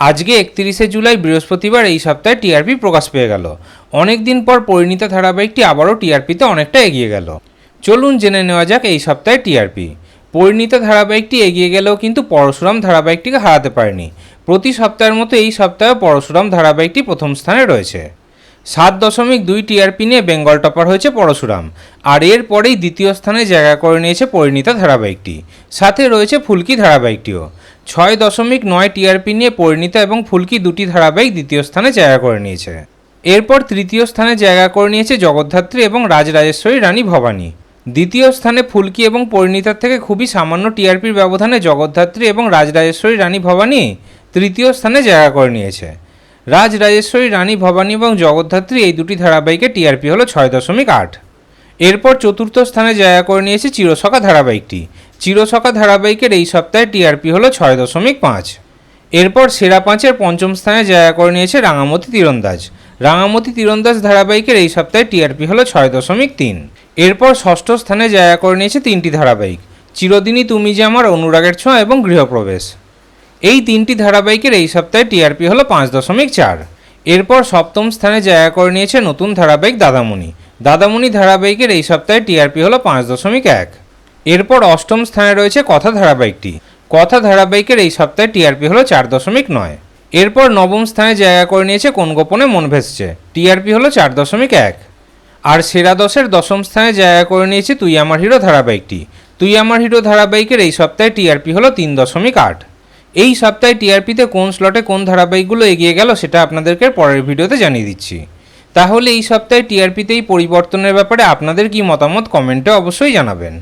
আজকে একত্রিশে জুলাই বৃহস্পতিবার এই সপ্তাহে টিআরপি প্রকাশ পেয়ে গেল। অনেক দিন পর পরিণীতা ধারাবাহিকটি আবারও টিআরপিতে অনেকটা এগিয়ে গেল। চলুন জেনে নেওয়া যাক এই সপ্তাহে টিআরপি। পরিণীতা ধারাবাহিকটি এগিয়ে গেলেও কিন্তু পরশুরাম ধারাবাহিকটিকে হারাতে পারেনি। প্রতি সপ্তাহের মতো এই সপ্তাহে পরশুরাম ধারাবাহিকটি প্রথম স্থানে রয়েছে। সাত দশমিক দুই টিআরপি নিয়ে বেঙ্গল টপার হয়েছে পরশুরাম। আর এর পরেই দ্বিতীয় স্থানে জায়গা করে নিয়েছে পরিণীতা ধারাবাহিকটি। সাথে রয়েছে ফুলকি ধারাবাহিকটিও। ছয় দশমিক নয় টিআরপি নিয়ে পরিণীতা এবং ফুলকি দুটি ধারাবাহিক দ্বিতীয় স্থানে জায়গা করে নিয়েছে। এরপর তৃতীয় স্থানে জায়গা করে নিয়েছে জগদ্ধাত্রী এবং রাজরাজেশ্বরী রানী ভবানী। দ্বিতীয় স্থানে ফুলকি এবং পরিণীতার থেকে খুবই সামান্য টিআরপির ব্যবধানে জগদ্ধাত্রী এবং রাজরাজেশ্বরী রানী ভবানী তৃতীয় স্থানে জায়গা করে নিয়েছে। রাজ রাজেশ্বরী রানী ভবানী এবং জগদ্ধাত্রী এই দুটি ধারাবাহিকের টিআরপি হলো ছয় দশমিক আট। এরপর চতুর্থ স্থানে জায়গা করে নিয়েছে চিরসখা ধারাবাহিকটি। চিরসখা ধারাবাহিকের এই সপ্তাহে টিআরপি হলো ছয় দশমিক পাঁচ। এরপর সেরা পাঁচের পঞ্চম স্থানে জায়গা করে নিয়েছে রাঙামতি তীরন্দাজ। রাঙামতি তীরন্দাজ ধারাবাহিকের এই সপ্তাহে টিআরপি হলো ছয় দশমিক তিন। এরপর ষষ্ঠ স্থানে জায়গা করে নিয়েছে তিনটি ধারাবাহিক, চিরদিনই তুমি যে আমার, অনুরাগের ছোঁয়া এবং গৃহপ্রবেশ। এই তিনটি ধারাবাহিকের এই সপ্তাহে টিআরপি হলো পাঁচ দশমিক চার। এরপর সপ্তম স্থানে জায়গা করে নিয়েছে নতুন ধারাবাহিক দাদামণি। দাদামণি ধারাবাহিকের এই সপ্তাহে টিআরপি হলো পাঁচ দশমিক এক। এরপর অষ্টম স্থানে রয়েছে কথা ধারাবাহিকটি কথা ধারাবাহিকের এই সপ্তাহে টিআরপি হলো চার দশমিক নয়। এরপর নবম স্থানে জায়গা করে নিয়েছে কোন গোপনে মন ভেসছে টিআরপি হলো চার দশমিক এক। আর সেরা দশের দশম স্থানে জায়গা করে নিয়েছে তুই আমার হিরো ধারাবাহিকটি। তুই আমার হিরো ধারাবাহিকের এই সপ্তাহে টিআরপি হলো তিন দশমিক আট। এই সপ্তাহে টিআরপিতে কোন স্লটে কোন ধারাবাহিকগুলো এগিয়ে গেল সেটা আপনাদেরকে পরের ভিডিওতে জানিয়ে দিচ্ছি। তাহলে এই সপ্তাহে টিআরপিতে এই পরিবর্তনের ব্যাপারে আপনাদের কি মতামত কমেন্টে অবশ্যই জানাবেন।